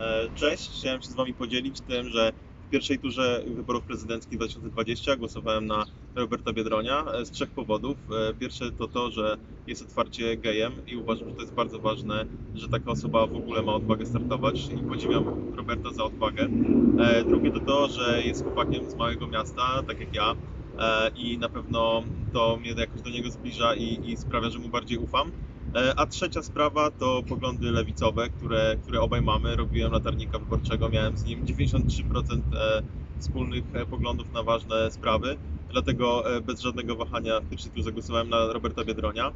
E, Cześć, chciałem się z Wami podzielić tym, że w pierwszej turze wyborów prezydenckich 2020 głosowałem na Roberta Biedronia e, z trzech powodów. E, Pierwszy to to, że jest otwarcie gejem i uważam, że to jest bardzo ważne, że taka osoba w ogóle ma odwagę startować i podziwiam Roberta za odwagę. Drugie to to, że jest chłopakiem z małego miasta, tak jak ja i na pewno to mnie jakoś do niego zbliża i, i sprawia, że mu bardziej ufam. E, A trzecia sprawa to poglądy lewicowe, które, które obaj mamy. Robiłem latarnika wyborczego, miałem z nim 93% e, wspólnych e, poglądów na ważne sprawy, dlatego bez żadnego wahania w pierwszej turze zagłosowałem na Roberta Biedronia.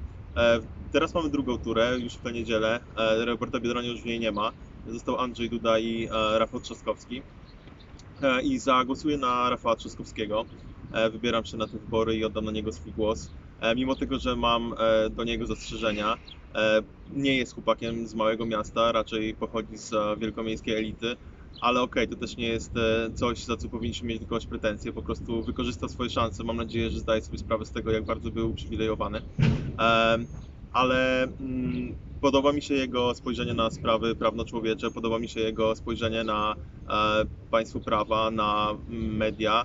Teraz mamy drugą turę, już w tę niedzielę. Roberta Biedronia już w niej nie ma. Został Andrzej Duda i Rafał Trzaskowski. I zagłosuję na Rafała Trzaskowskiego. Wybieram się na te wybory i oddam na niego swój głos. E, Mimo tego, że mam e, do niego zastrzeżenia, e, nie jest chłopakiem z małego miasta, raczej pochodzi z wielkomiejskiej elity, ale okej, to też nie jest coś, za co powinniśmy mieć jakieś pretensje, po prostu wykorzysta swoje szanse. Mam nadzieję, że zdaje sobie sprawę z tego, jak bardzo był uprzywilejowany. Ale mm, podoba mi się jego spojrzenie na sprawy prawno-człowiecze, podoba mi się jego spojrzenie na państwo prawa, na media,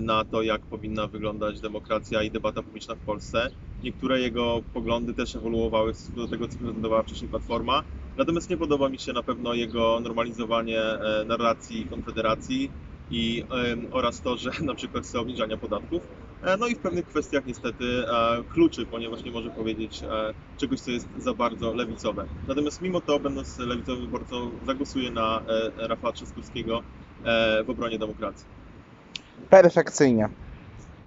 na to, jak powinna wyglądać demokracja i debata publiczna w Polsce. Niektóre jego poglądy też ewoluowały do tego, co prezentowała wcześniej Platforma. Natomiast nie podoba mi się na pewno jego normalizowanie e, narracji Konfederacji i, oraz to, że na przykład chce obniżania podatków. E, No i w pewnych kwestiach niestety e, kluczy, ponieważ nie może powiedzieć e, czegoś, co jest za bardzo lewicowe. Natomiast mimo to, będąc lewicowym wyborcą, zagłosuję na e, Rafała Trzaskowskiego e, w obronie demokracji. Pera, a.